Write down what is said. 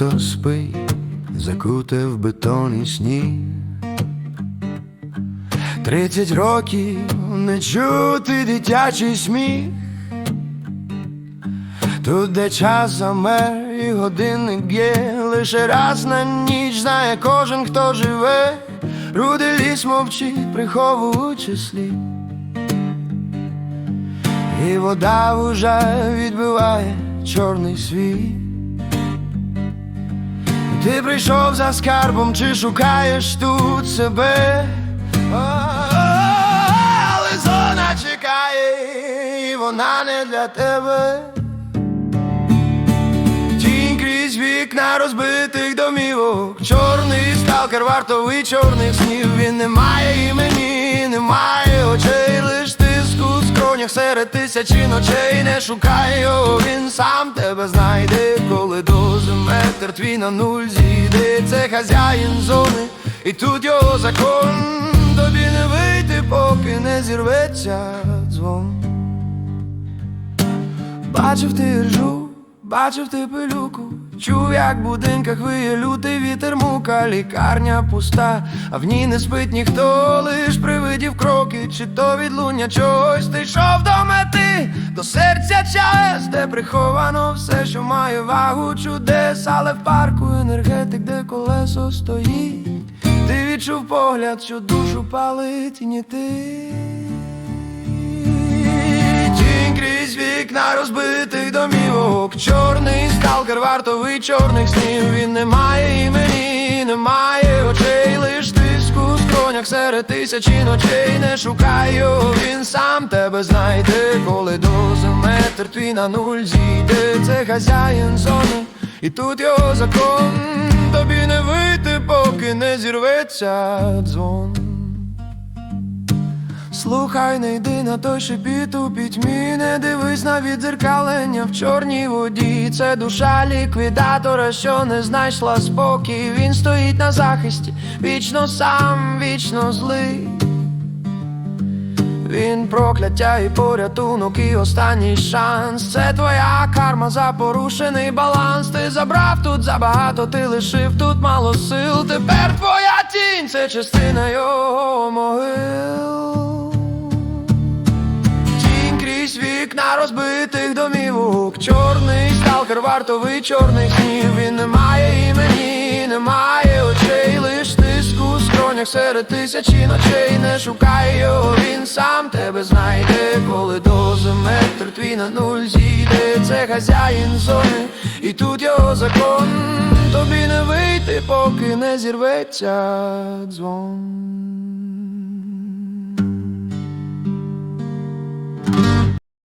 Місто спить, закуте в бетон і сніг. Тридцять років не чути дитячий сміх. Тут, де час замер і годинник є, лише раз на ніч знає кожен, хто живе, Руди ліс мовчить, приховуючи слід. І вода вже відбиває чорний світ. Ти прийшов за скарбом, чи шукаєш тут себе? Але зона чекає, і вона не для тебе. Тінь крізь вікна розбитих домівок, чорний сталкер вартовий чорних снів. Він не має імені, не має очей, скронях серед тисячі ночей. Не шукай він сам тебе знайде, коли дозиметр твій на нуль зійде. Це хазяїн зони, і тут його закон. Тобі не вийти, поки не зірветься дзвон. Бачив ти ржу, бачив ти пилюку, чув, як в будинках виє лютий вітер мука, лікарня пуста, а в ній не спить ніхто, лиш привидів кроки, чи то відлуння чогось ти йшов до мети, до серця час, де приховано все, що має вагу чудес, але в парку енергетик, де колесо стоїть. Ти відчув погляд, що душу палить і не ти. Тінь крізь вікна розбитих домівок, чорний сталкер вартовий чорних снів. Він не має імені, не має очей, лиш тиску в скронях серед тисячі ночей. Не його, він сам тебе знайде, коли дозиметр твій на нуль зійде. Це хазяїн зони, і тут його закон. Тобі не вийти, поки не зірветься дзвон. Слухай, не йди на той шепіт у пітьмі, не дивись на відзеркалення в чорній воді. Це душа ліквідатора, що не знайшла спокій. Він стоїть на захисті, вічно сам, вічно злий. Він прокляття і порятунок, і останній шанс. Це твоя карма за порушений баланс. Ти забрав тут забагато, ти лишив тут мало сил. Тепер твоя тінь це частина його могил. Розбитих домівок. Чорний сталкер вартовий чорних снів. Він не має імені, не має очей, лиш тиску скронях серед тисячі ночей. Не шукай його, він сам тебе знайде, коли дозиметр твій на нуль зійде. Це хазяїн зони, і тут його закон. Тобі не вийти, поки не зірветься дзвон.